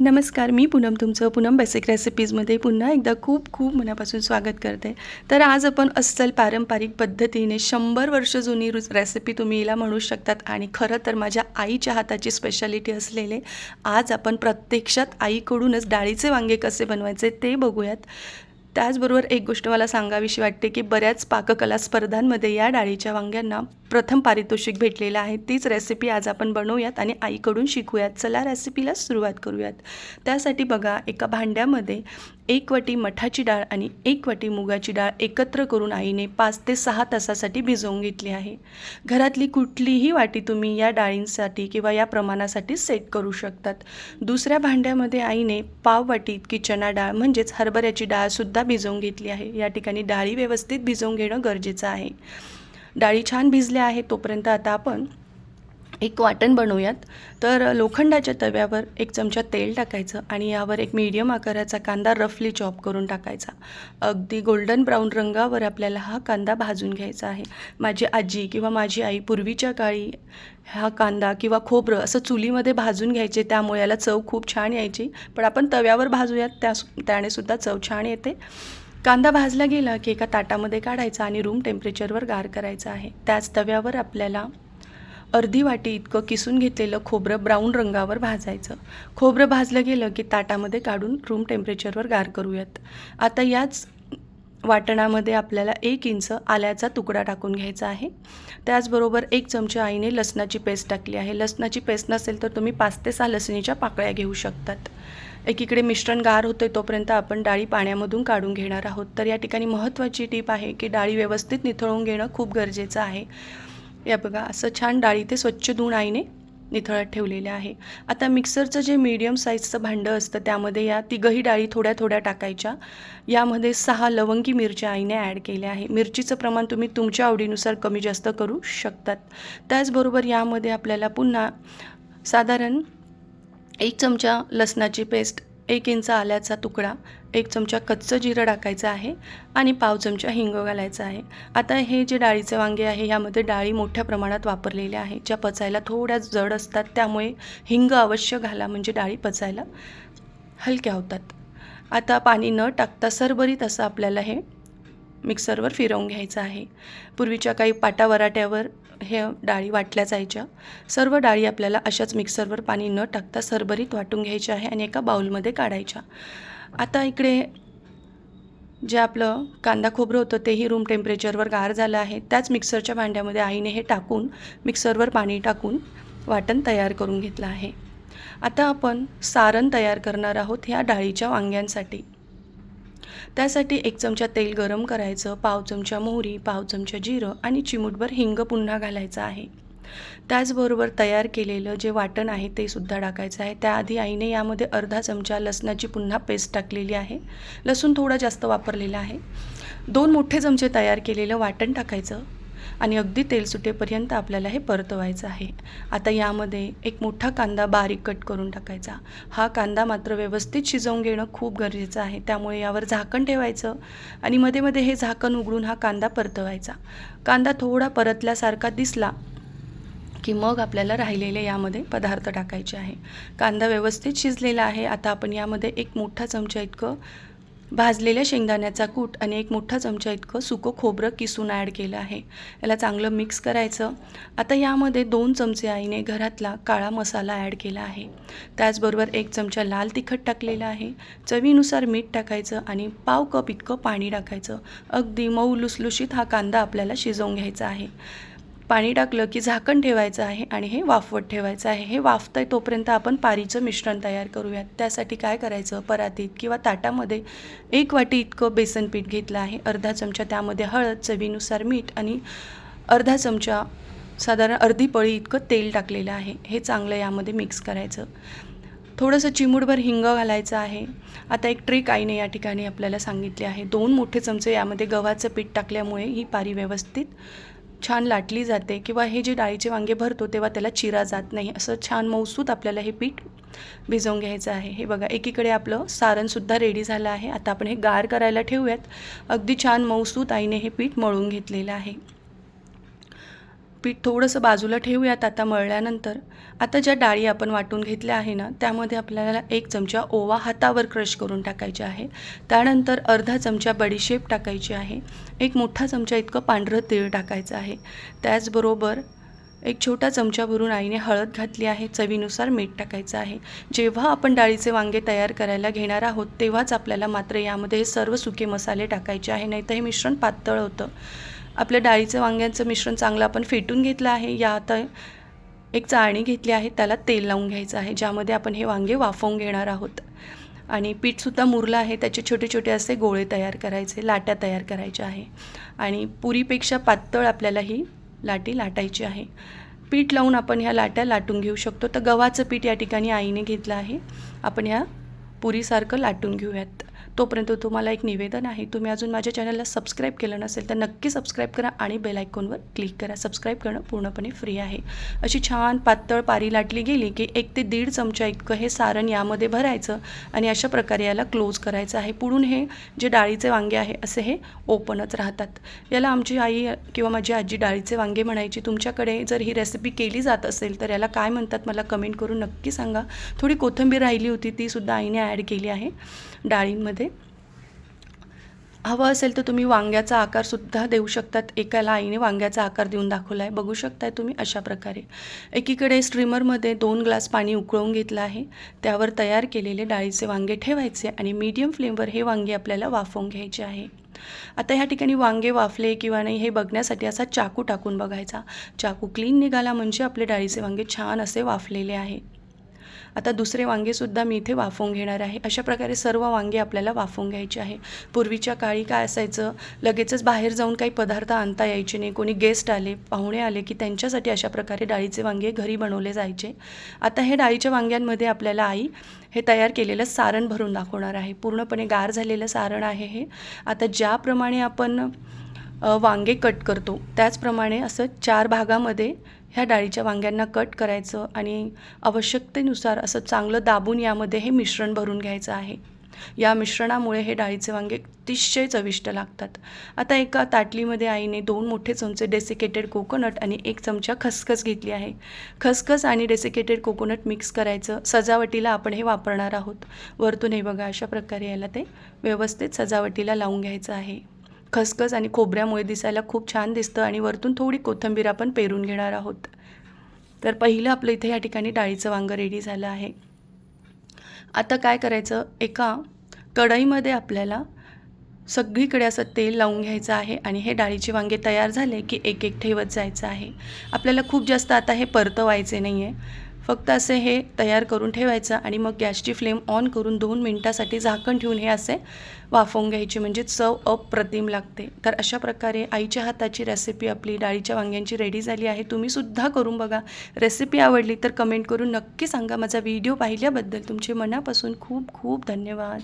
नमस्कार मी पूनम तुमचं पूनम बेसिक रेसिपीजमध्ये पुन्हा एकदा खूप खूप मनापासून स्वागत करते. तर आज आपण अस्सल पारंपरिक पद्धतीने शंभर वर्ष जुनी रुच रेसिपी तुम्ही हिला म्हणू शकतात आणि खरं तर माझ्या आईच्या हाताची स्पेशालिटी असलेले आज आपण प्रत्यक्षात आईकडूनच डाळीचे वांगे कसे बनवायचे ते बघूयात. त्याचबरोबर एक गोष्ट मला सांगावीशी वाटते की बऱ्याच पाककला स्पर्धांमध्ये या डाळीच्या वांग्यांना प्रथम पारितोषिक भेटलेलं आहे. तीच रेसिपी आज आपण बनवूयात आणि आईकडून शिकूयात. चला रेसिपीला सुरुवात करूयात. त्यासाठी बघा एका भांड्यामध्ये एक वटी मठाची डाळ आणि एक वटी मुगाची डाळ एकत्र करून आईने पाच ते सहा तासासाठी भिजवून घेतली आहे. घरातली कुठलीही वाटी तुम्ही या डाळींसाठी किंवा या प्रमाणासाठी सेट करू शकतात. दुसऱ्या भांड्यामध्ये आईने पाव वाटी इतकी चना डाळ म्हणजेच हरभऱ्याची डाळसुद्धा भिजवून घेतली आहे. या ठिकाणी डाळी व्यवस्थित भिजवून घेणं गरजेचं आहे. डाळी छान भिजल्या आहेत तोपर्यंत आता आपण एक वाटण बनवूयात. तर लोखंडाच्या तव्यावर एक चमचा तेल टाकायचं आणि यावर एक मीडियम आकाराचा कांदा रफली चॉप करून टाकायचा. अगदी गोल्डन ब्राऊन रंगावर आपल्याला हा कांदा भाजून घ्यायचा आहे. माझी आजी किंवा माझी आई पूर्वीच्या काळी हा कांदा किंवा खोबरं असं चुलीमध्ये भाजून घ्यायचे त्यामुळे याला चव खूप छान यायची. पण आपण तव्यावर भाजूयात त्या त्याने सुद्धा चव छान येते. कांदा भाजला गेला की एका ताटामध्ये काढायचा आणि रूम टेम्परेचरवर गार करायचा आहे. त्याच तव्यावर आपल्याला अर्धी वाटी इतकं किसून घेतलेलं खोबरं ब्राऊन रंगावर भाजायचं. खोबरं भाजलं गेलं की ताटामध्ये काढून रूम टेम्परेचरवर गार करूयात. आता याच वाटणामध्ये आपल्याला एक इंच आल्याचा तुकडा टाकून घ्यायचा आहे. त्याचबरोबर एक चमचे आईने लसणाची पेस्ट टाकली आहे. लसणाची पेस्ट नसेल तर तुम्ही पाच ते सहा लसणीच्या पाकळ्या घेऊ शकतात. एकीकडे मिश्रण गार होते तोपर्यंत आपण डाळी पाण्यामधून काढून घेणार आहोत. तर या ठिकाणी महत्त्वाची टीप आहे की डाळी व्यवस्थित निथळून घेणं खूप गरजेचं आहे. या बघा असं छान डाळी ते स्वच्छ धुऊन आईने निथळत ठेवलेल्या आहे. आता मिक्सरचं जे मीडियम साईजचं भांडं असतं त्यामध्ये या तिघही डाळी थोड्या थोड्या टाकायच्या. यामध्ये सहा लवंगी मिरच्या आईने ॲड केल्या आहे. मिरचीचं प्रमाण तुम्ही तुमच्या आवडीनुसार कमी जास्त करू शकतात. त्याचबरोबर यामध्ये आपल्याला पुन्हा साधारण एक चमचा लसणाची पेस्ट एक इंच आल्याचा तुकडा एक चमचा कच्चं जिरं टाकायचं आहे आणि पाव चमचा हिंग घालायचा आहे. आता हे जे डाळीचे वांगे आहे यामध्ये डाळी मोठ्या प्रमाणात वापरलेल्या आहे ज्या पचायला थोड्या जड असतात त्यामुळे हिंग अवश्य घाला म्हणजे डाळी पचायला हलक्या होतात. आता पाणी न टाकता सरभरीत असं आपल्याला हे मिक्सरवर फिरवून घ्यायचं आहे. पूर्वीच्या काही पाटावराट्यावर हे डाळी वाटल्या जायच्या. सर्व डाळी आपल्याला अशाच मिक्सरवर पाणी न टाकता सरभरीत वाटून घ्यायच्या आहे आणि एका बाऊलमध्ये काढायच्या. आता इकडे जे आपलं कांदा खोबरं होतं तेही रूम टेम्परेचरवर गार झालं आहे. त्याच मिक्सरच्या भांड्यामध्ये आईने हे टाकून मिक्सरवर पाणी टाकून वाटण तयार करून घेतलं आहे. आता आपण सारण तयार करणार आहोत ह्या डाळीच्या वांग्यांसाठी. त्यासाठी एक चमचा तेल गरम करायचं पाव चमचा मोहरी पाव चमचा जिरं आणि चिमूटभर हिंग पुन्हा घालायचं आहे. त्याचबरोबर तयार केलेलं जे वाटण आहे ते सुद्धा टाकायचं आहे. त्याआधी आईने यामध्ये अर्धा चमचा लसणाची पुन्हा पेस्ट टाकलेली आहे. लसूण थोडा जास्त वापरलेला आहे. दोन मोठे चमचे तयार केलेलं वाटण टाकायचं. आणि अगदी तेल सुटेपर्यंत आपल्याला हे परतवायचं आहे. आता यामध्ये एक मोठा कांदा बारीक कट करून टाकायचा. हा कांदा मात्र व्यवस्थित शिजवून घेणं खूप गरजेचं आहे. त्यामुळे यावर झाकण ठेवायचं आणि मध्ये मध्ये हे झाकण उघडून हा कांदा परतवायचा. कांदा थोडा परतल्यासारखा दिसला की मग आपल्याला राहिलेले यामध्ये पदार्थ टाकायचे आहे. कांदा व्यवस्थित शिजलेला आहे. आता आपण यामध्ये एक मोठा चमचा इतकं भाजलेल्या शेंगदाण्याचा कूट आणि एक मोठा चमचा इतकं सुकं खोबरं किसून ॲड केलं आहे. याला चांगलं मिक्स करायचं. आता यामध्ये दोन चमचे आईने घरातला काळा मसाला ॲड केला आहे. त्याचबरोबर एक चमचा लाल तिखट टाकलेला आहे. चवीनुसार मीठ टाकायचं आणि पाव कप इतकं पाणी टाकायचं. अगदी मऊ लुसलुशीत हा कांदा आपल्याला शिजवून घ्यायचा आहे. पाणी टाकलं की झाकण ठेवायचं आहे आणि हे वाफवत ठेवायचं आहे. हे वाफतं आहे तोपर्यंत आपण पारीचं मिश्रण तयार करूयात. त्यासाठी काय करायचं? परातीत किंवा ताटामध्ये एक वाटी इतकं बेसन पीठ घेतलं आहे. अर्धा चमचा त्यामध्ये हळद चवीनुसार मीठ आणि अर्धा चमचा साधारण अर्धी पळी इतकं तेल टाकलेलं आहे. हे चांगलं यामध्ये मिक्स करायचं. थोडंसं चिमूटभर हिंग घालायचं आहे. आता एक ट्रिक आईने या ठिकाणी आपल्याला सांगितली आहे. दोन मोठे चमचे यामध्ये गव्हाचं पीठ टाकल्यामुळे ही पारी व्यवस्थित छान लाटली जाते किंवा हे जे डाळीचे वांगे भरतो तेव्हा त्याला चिरा जात नाही. असं छान मौसूत आपल्याला हे पीठ भिजवून घ्यायचं आहे. हे बघा एकीकडे आपलं सारणसुद्धा रेडी झालं आहे. आता आपण हे गार करायला ठेवूयात. अगदी छान मौसूत आईने हे पीठ मळून घेतलेलं आहे. पीठ थोडंसं बाजूला ठेवूयात आता मळल्यानंतर. आता ज्या डाळी आपण वाटून घेतल्या आहे ना त्यामध्ये आपल्याला एक चमचा ओवा हातावर क्रश करून टाकायचे आहे. त्यानंतर अर्धा चमचा बडीशेप टाकायची आहे. एक मोठा चमचा इतकं पांढरं तीळ टाकायचं आहे. त्याचबरोबर एक छोटा चमचा भरून आईने हळद घातली आहे चवीनुसार मीठ टाकायचं आहे. जेव्हा आपण डाळीचे वांगे तयार करायला घेणार आहोत तेव्हाच आपल्याला मात्र यामध्ये हे सर्व सुके मसाले टाकायचे आहे नाही तर हे मिश्रण पातळ होतं. आपल्या डाळीचं वांग्यांचं मिश्रण चांगलं आपण फेटून घेतलं आहे. या आता एक चाळणी घेतली आहे. त्याला तेल लावून घ्यायचं आहे ज्यामध्ये आपण हे वांगे वाफवून घेणार आहोत. आणि पीठसुद्धा मुरलं आहे. त्याचे छोटे छोटे असे गोळे तयार करायचे लाट्या तयार करायच्या आहे. आणि पुरीपेक्षा पातळ आपल्याला ही लाटी लाटायची आहे. पीठ लावून आपण ह्या लाट्या लाटून घेऊ शकतो. तर गव्हाचं पीठ या ठिकाणी आईने घेतलं आहे. आपण ह्या पुरीसारखं लाटून घेऊयात. तोपर्यंत तुम्हाला एक निवेदन आहे. तुम्ही अजून माझ्या चॅनलला सबस्क्राईब केलं नसेल तर नक्की सबस्क्राईब करा आणि बेल आयकॉनवर क्लिक करा. सबस्क्राईब करणं पूर्णपणे फ्री आहे. अशी छान पातळ पारी लाटली गेली की एक ते दीड चमचा इतकं हे सारण यामध्ये भरायचं आणि अशा प्रकारे याला क्लोज करायचं आहे. पुढून हे जे डाळीचे वांगे आहे असे हे ओपनच राहतात. याला आमची आई किंवा माझी आजी डाळीचे वांगे म्हणायची. तुमच्याकडे जर ही रेसिपी केली जात असेल तर याला काय म्हणतात मला कमेंट करून नक्की सांगा. थोडी कोथिंबीर राहिली होती ती सुद्धा आईने ॲड केली आहे डाळींमध्ये. हवं असेल तर तुम्ही वांग्याचा आकारसुद्धा देऊ शकतात. एकाला आईने वांग्याचा आकार देऊन दाखवला आहे बघू शकताय तुम्ही अशा प्रकारे. एकीकडे स्ट्रीमरमध्ये दोन ग्लास पाणी उकळवून घेतलं आहे. त्यावर तयार केलेले डाळीचे वांगे ठेवायचे आणि मीडियम फ्लेमवर हे वांगे आपल्याला वाफवून घ्यायचे आहे. आता ह्या ठिकाणी वांगे वाफले किंवा नाही हे बघण्यासाठी असा चाकू टाकून बघायचा. चाकू क्लीन निघाला म्हणजे आपले डाळीचे वांगे छान असे वाफलेले आहे आता दुसरे वांगेसुद्धा मी इथे वाफवून घेणार आहे. अशा प्रकारे सर्व वांगे आपल्याला वाफवून घ्यायचे आहे. पूर्वीच्या काळी काय असायचं? लगेचच बाहेर जाऊन काही पदार्थ आणता यायचे नाही. कोणी गेस्ट आले पाहुणे आले की त्यांच्यासाठी अशा प्रकारे डाळीचे वांगे घरी बनवले जायचे. आता हे डाळीच्या वांग्यांमध्ये आपल्याला आई हे तयार केलेलं सारण भरून दाखवणार आहे. पूर्णपणे गार झालेलं सारण आहे हे. आता ज्याप्रमाणे आपण वांगे कट करतो. त्याचप्रमाणे असं चार भागामध्ये ह्या डाळीच्या वांग्यांना कट करायचं आणि आवश्यकतेनुसार असं चांगलं दाबून यामध्ये हे मिश्रण भरून घ्यायचं आहे. या मिश्रणामुळे हे डाळीचे वांगे अतिशय चविष्ट लागतात. आता एका ताटलीमध्ये आईने दोन मोठे चमचे डेसिकेटेड कोकोनट आणि एक चमचा खसखस घेतली आहे. खसखस आणि डेसिकेटेड कोकोनट मिक्स करायचं. सजावटीला आपण हे वापरणार आहोत. वरतून हे बघा अशा प्रकारे याला ते व्यवस्थित सजावटीला लावून घ्यायचं आहे. खसखस आणि खोबऱ्यामुळे दिसायला खूप छान दिसतं आणि वरतून थोडी कोथिंबीर आपण पेरून घेणार आहोत. तर पहिलं आपलं इथे या ठिकाणी डाळीचं वांगं रेडी झालं आहे. आता काय करायचं? एका कढईमध्ये आपल्याला सगळीकडे असं तेल लावून घ्यायचं आहे आणि हे डाळीचे वांगे तयार झाले की एक एक ठेवत जायचं आहे. आपल्याला खूप जास्त आता हे परतवायचे नाही आहे फक्त असे हे तयार करून ठेवायचं आणि मग गॅसची फ्लेम ऑन करून दोन मिनटासाठी झाकण ठेवून हे असे वाफवून घ्यायचे म्हणजे चव अप्रतिम लागते. तर अशा प्रकारे आईच्या हाताची रेसिपी आपली डाळीच्या वांग्यांची रेडी झाली आहे. तुम्हीसुद्धा करून बघा. रेसिपी आवडली तर कमेंट करून नक्की सांगा. माझा व्हिडिओ पाहिल्याबद्दल तुमचे मनापासून खूप खूप धन्यवाद.